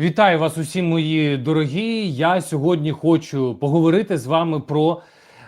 Вітаю вас, усі мої дорогі. Я сьогодні хочу поговорити з вами про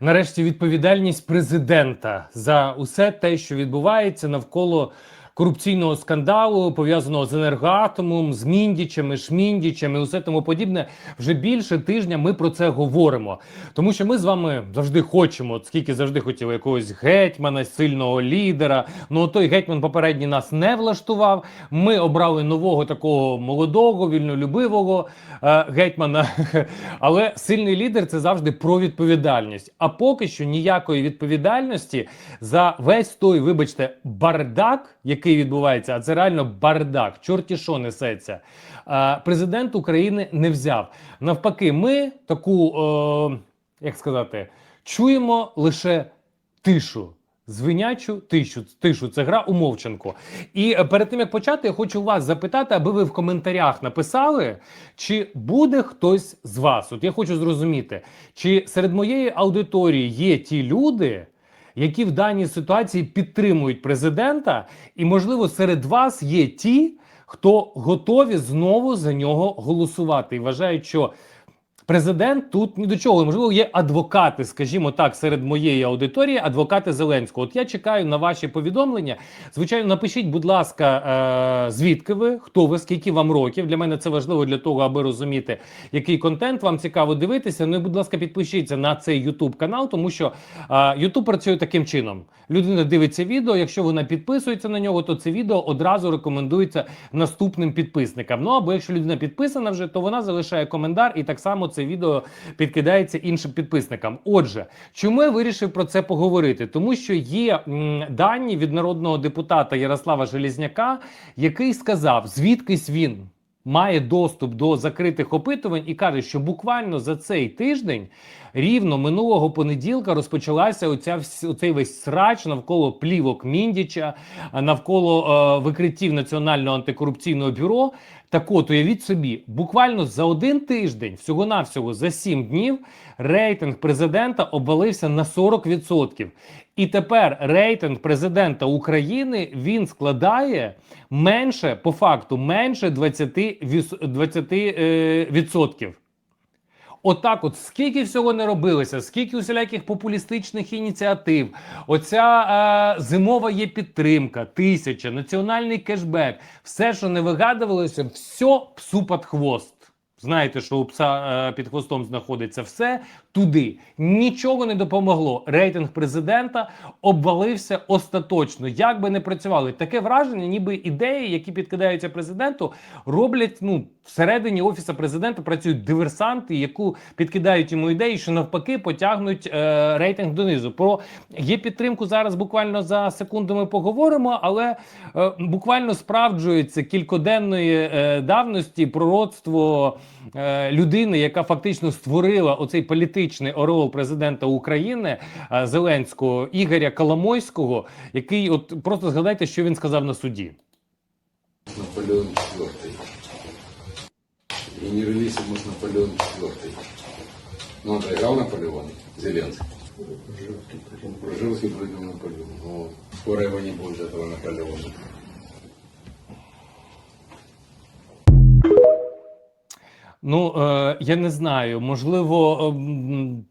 нарешті відповідальність президента за усе те, що відбувається навколо корупційного скандалу, пов'язаного з енергоатомом, з міндічами, шміндічами, усе тому подібне. Вже більше тижня ми про це говоримо. Тому що ми з вами завжди хочемо, скільки завжди хотіли якогось гетьмана, сильного лідера. Ну той гетьман попередній нас не влаштував. Ми обрали нового такого молодого, вільнолюбивого е, гетьмана. Але сильний лідер це завжди про відповідальність. А поки що ніякої відповідальності за весь той, вибачте, бардак, який відбувається, а це реально бардак, чорті що несеться. Президент України не взяв. Навпаки, ми таку, е, як сказати, чуємо лише тишу. Звинячу тишу, тишу. Це гра у мовчанку. І перед тим як почати, я хочу вас запитати, аби ви в коментарях написали, чи буде хтось з вас. От я хочу зрозуміти, чи серед моєї аудиторії є ті люди, які в даній ситуації підтримують президента, і можливо серед вас є ті, хто готові знову за нього голосувати. І вважають, що Президент тут ні до чого. Можливо, є адвокати, скажімо так, серед моєї аудиторії, адвокати Зеленського. От я чекаю на ваші повідомлення. Звичайно, напишіть, будь ласка, е- звідки ви, хто ви, скільки вам років. Для мене це важливо для того, аби розуміти, який контент вам цікаво дивитися. Ну і, будь ласка, підпишіться на цей YouTube канал, тому що е- YouTube працює таким чином. Людина дивиться відео. Якщо вона підписується на нього, то це відео одразу рекомендується наступним підписникам. Ну або якщо людина підписана вже, то вона залишає коментар і так само це відео підкидається іншим підписникам. Отже, чому я вирішив про це поговорити? Тому що є м, дані від народного депутата Ярослава Желізняка, який сказав, звідкись він. Має доступ до закритих опитувань і каже, що буквально за цей тиждень, рівно минулого понеділка, розпочалася оця оцей весь срач навколо плівок Міндіча, навколо е, викриттів Національного антикорупційного бюро. Так от, уявіть собі, буквально за один тиждень, всього-навсього за сім днів, рейтинг президента обвалився на 40%. І тепер рейтинг президента України він складає менше, по факту, менше 20%. 20 е, відсотків. Отак, от скільки всього не робилося, скільки усіляких популістичних ініціатив, оця е, зимова є підтримка, тисяча, національний кешбек, все, що не вигадувалося, все псу під хвост. Знаєте, що у пса е, під хвостом знаходиться все туди. Нічого не допомогло. Рейтинг президента обвалився остаточно. Як би не працювали, таке враження, ніби ідеї, які підкидаються президенту, роблять ну всередині офісу президента працюють диверсанти, яку підкидають йому ідеї, що навпаки потягнуть е, рейтинг донизу. Про є підтримку зараз. Буквально за секунду ми поговоримо, але е, буквально справджується кількоденної е, давності пророцтво е, людини, яка фактично створила оцей політичний ореол президента України е, Зеленського Ігоря Коломойського, який от просто згадайте, що він сказав на суді. Наполеон IV. И не может Наполеон IV. Ну, он проиграл Наполеон, Зеленский. Жирский победил Наполеон. Вот. Скоро его не будет, этого Наполеона. Ну е, я не знаю, можливо. ем,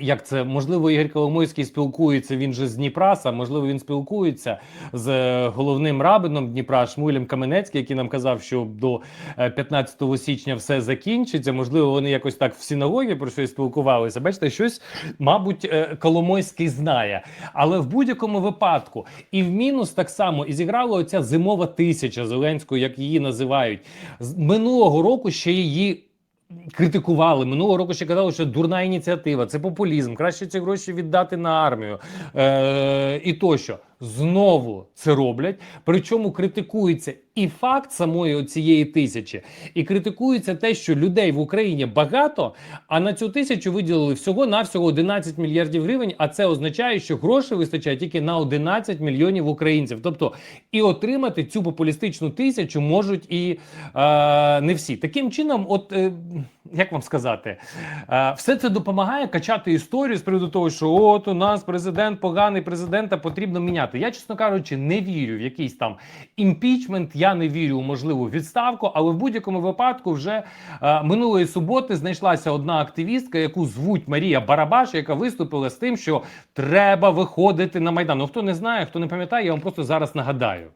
Як це можливо, Ігор Коломойський спілкується? Він же з Дніпраса. Можливо, він спілкується з е, головним рабином Дніпра Шмулем Каменецьким, який нам казав, що до е, 15 січня все закінчиться. Можливо, вони якось так в синагогі про щось спілкувалися. Бачите, щось, мабуть, е, Коломойський знає. Але в будь-якому випадку і в мінус так само і зіграла оця зимова тисяча Зеленського, як її називають. З минулого року ще її критикували минулого року. Ще казали, що дурна ініціатива, це популізм. Краще ці гроші віддати на армію е- і тощо. Знову це роблять. Причому критикується і факт самої цієї тисячі, і критикується те, що людей в Україні багато, а на цю тисячу виділили всього навсього 11 мільярдів гривень. А це означає, що грошей вистачає тільки на 11 мільйонів українців. Тобто і отримати цю популістичну тисячу можуть і е, не всі. Таким чином, от. Е, як вам сказати, Е, все це допомагає качати історію з приводу того, що от у нас президент поганий, президента потрібно міняти. Зняти. Я, чесно кажучи, не вірю в якийсь там імпічмент. Я не вірю у можливу відставку, але в будь-якому випадку вже е, минулої суботи знайшлася одна активістка, яку звуть Марія Барабаш, яка виступила з тим, що треба виходити на майдан. Ну хто не знає, хто не пам'ятає, я вам просто зараз нагадаю.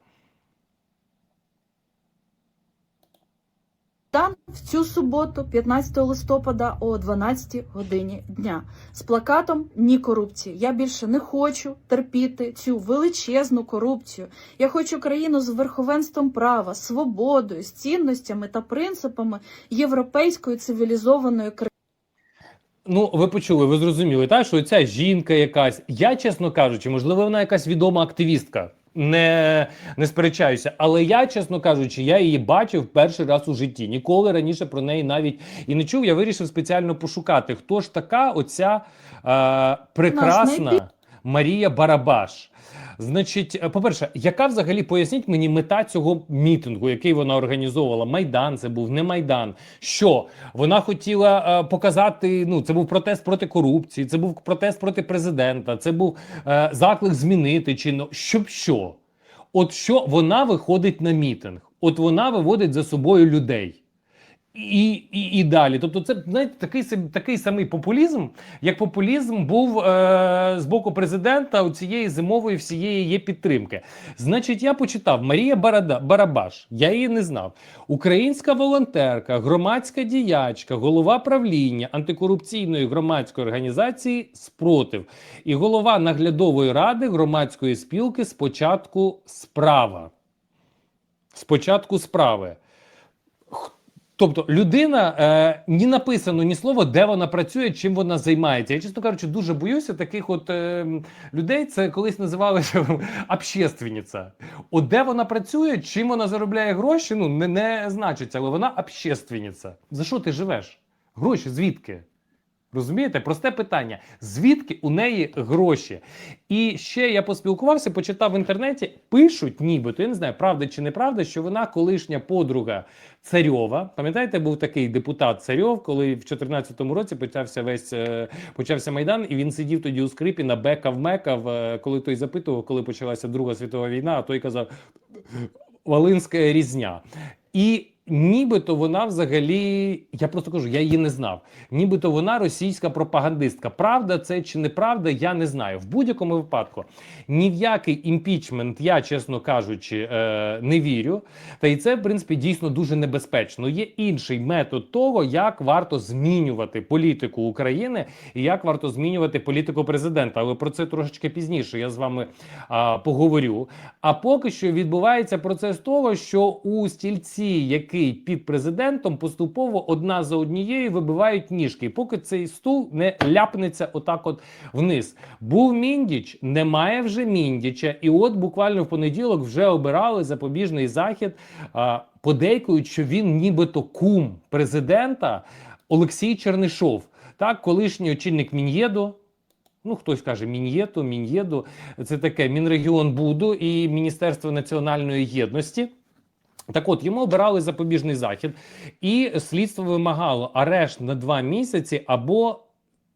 Майдан в цю суботу, 15 листопада о 12 годині дня, з плакатом Ні корупції. Я більше не хочу терпіти цю величезну корупцію. Я хочу країну з верховенством права, свободою, з цінностями та принципами європейської цивілізованої країни. Ну, ви почули, ви зрозуміли, так, що ця жінка якась, я, чесно кажучи, можливо, вона якась відома активістка. Не, не сперечаюся, але я, чесно кажучи, я її бачив перший раз у житті. Ніколи раніше про неї навіть і не чув. Я вирішив спеціально пошукати, хто ж така оця е, прекрасна Марія Барабаш. Значить, е, по-перше, яка взагалі поясніть мені мета цього мітингу, який вона організовувала? Майдан це був не майдан. Що вона хотіла е, показати? Ну, це був протест проти корупції, це був протест проти президента, це був е, заклик змінити чи ну, щоб що? От що вона виходить на мітинг? От вона виводить за собою людей. І, і, і далі. Тобто, це знаєте, такий, такий самий популізм, як популізм був е, з боку президента у цієї зимової всієї є підтримки. Значить, я почитав Марія Барада, Барабаш, я її не знав. Українська волонтерка, громадська діячка, голова правління антикорупційної громадської організації Спротив і голова наглядової ради громадської спілки Спочатку справа. Спочатку справи. Тобто людина е, ні написано ні слова, де вона працює, чим вона займається. Я чесно кажучи, дуже боюся таких от е, людей. Це колись називали общественниця. От де вона працює, чим вона заробляє гроші, ну не, не значиться, але вона общественниця. За що ти живеш? Гроші звідки? Розумієте, просте питання: звідки у неї гроші? І ще я поспілкувався, почитав в інтернеті. Пишуть, нібито я не знаю, правда чи неправда, що вона колишня подруга Царьова. Пам'ятаєте, був такий депутат Царьов, коли в 2014 році почався весь е, почався майдан, і він сидів тоді у скрипі на бекав мекав, е, коли той запитував, коли почалася Друга світова війна, а той казав Волинська різня. І нібито вона взагалі, я просто кажу, я її не знав. Нібито вона російська пропагандистка. Правда це чи неправда, я не знаю. В будь-якому випадку ні в який імпічмент, я, чесно кажучи, е, не вірю. Та і це, в принципі, дійсно дуже небезпечно. Є інший метод того, як варто змінювати політику України і як варто змінювати політику президента. Але про це трошечки пізніше я з вами а, поговорю. А поки що відбувається процес того, що у стільці, який під президентом, поступово одна за однією вибивають ніжки, поки цей стул не ляпнеться отак, от вниз. Був міндіч, немає вже міндіча, і от буквально в понеділок вже обирали запобіжний захід. Подейкують, що він нібито кум президента Олексій Чернишов, так, колишній очільник Мін'єду. Ну, хтось каже Мін'єту, Мін'єду. Це таке Мінрегіон Буду і Міністерство національної єдності. Так от йому обирали запобіжний захід, і слідство вимагало арешт на два місяці або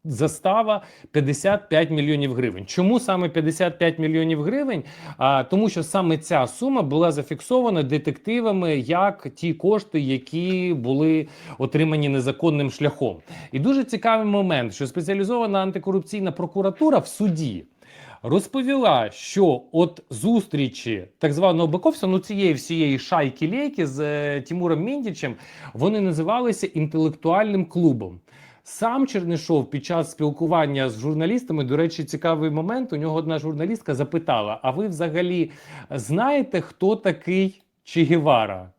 застава 55 мільйонів гривень. Чому саме 55 мільйонів гривень? А, тому що саме ця сума була зафіксована детективами як ті кошти, які були отримані незаконним шляхом. І дуже цікавий момент, що спеціалізована антикорупційна прокуратура в суді. Розповіла, що от зустрічі так званого Баковса, ну цієї всієї шайки лейки з е, Тимуром Міндічем, вони називалися інтелектуальним клубом. Сам Чернишов під час спілкування з журналістами, до речі, цікавий момент. У нього одна журналістка запитала: А ви взагалі знаєте, хто такий Че Гевара?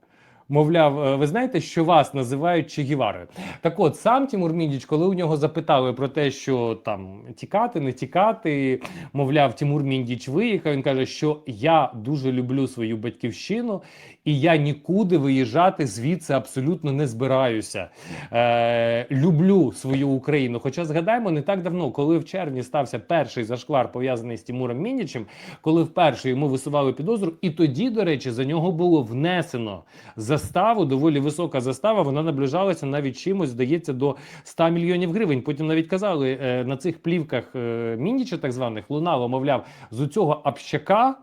Мовляв, е, ви знаєте, що вас називають Че Геварою? Так от сам Тимур Міндіч, коли у нього запитали про те, що там тікати, не тікати, мовляв, Тимур Міндіч виїхав. Він каже, що я дуже люблю свою батьківщину, і я нікуди виїжджати звідси абсолютно не збираюся. Е, люблю свою Україну. Хоча згадаємо, не так давно, коли в червні стався перший зашквар пов'язаний з Тимуром Міндічем, коли вперше йому висували підозру, і тоді, до речі, за нього було внесено за заставу, доволі висока застава. Вона наближалася навіть чимось, здається, до 100 мільйонів гривень. Потім навіть казали е, на цих плівках е, Міндіча, так званих, лунало, мовляв, з цього общака.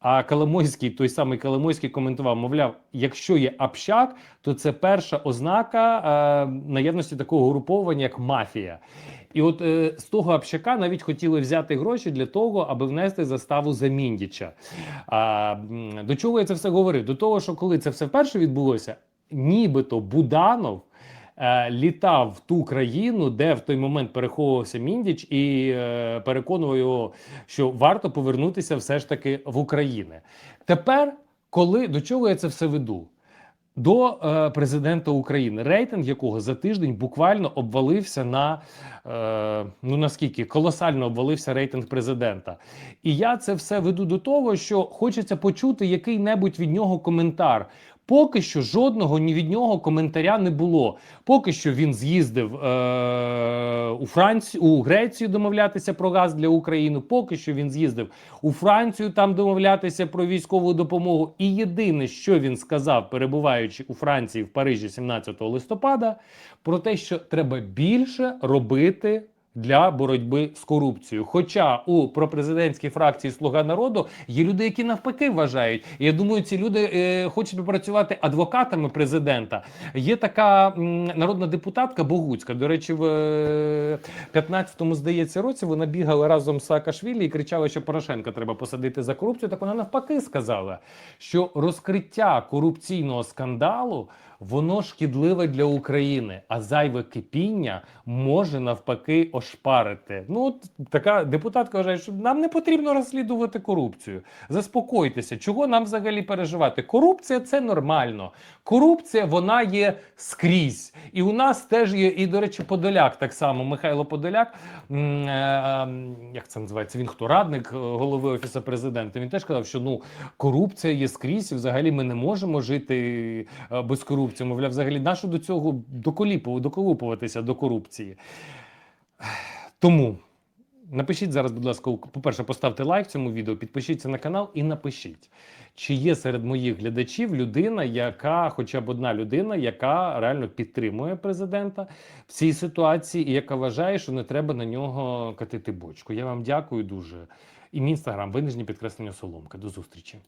А Коломойський, той самий Коломойський коментував, мовляв, якщо є общак, то це перша ознака е, наявності такого груповання, як мафія. І от е, з того общака навіть хотіли взяти гроші для того, аби внести заставу за Міндіча. А, до чого я це все говорив? До того, що коли це все вперше відбулося, нібито Буданов. е, Літав в ту країну, де в той момент переховувався Міндіч, і е, переконував його, що варто повернутися все ж таки в Україну. Тепер, коли до чого я це все веду? До е, президента України, рейтинг якого за тиждень буквально обвалився на е, ну наскільки колосально обвалився рейтинг президента. І я це все веду до того, що хочеться почути який-небудь від нього коментар. Поки що жодного ні від нього коментаря не було. Поки що він з'їздив е, у Францію, у Грецію домовлятися про газ для України. Поки що він з'їздив у Францію там домовлятися про військову допомогу. І єдине, що він сказав, перебуваючи у Франції в Парижі 17 листопада, про те, що треба більше робити. Для боротьби з корупцією. Хоча у пропрезидентській фракції Слуга народу є люди, які навпаки вважають. Я думаю, ці люди е, хочуть працювати адвокатами президента. Є така м, народна депутатка Богуцька. До речі, в е, 15-му, здається, році вона бігала разом з Саакашвілі і кричала, що Порошенка треба посадити за корупцію. Так вона навпаки сказала, що розкриття корупційного скандалу воно шкідливе для України, а зайве кипіння може навпаки ошпарити. Ну от така депутатка вважає, що нам не потрібно розслідувати корупцію. Заспокойтеся, чого нам взагалі переживати? Корупція це нормально. Корупція вона є скрізь. І у нас теж є, і до речі, Подоляк так само. Михайло Подоляк, е, м, як це називається? Він хто радник е, голови офісу президента. Він теж казав, що ну корупція є скрізь. Взагалі ми не можемо жити е, без корупції. Мовляв, взагалі, нащо до цього доколупуватися до корупції? Тому напишіть зараз, будь ласка, по-перше, поставте лайк цьому відео, підпишіться на канал і напишіть, чи є серед моїх глядачів людина, яка, хоча б одна людина, яка реально підтримує президента в цій ситуації, і яка вважає, що не треба на нього катити бочку. Я вам дякую дуже. І мій інстаграм, винижні підкреслення Соломка. До зустрічі.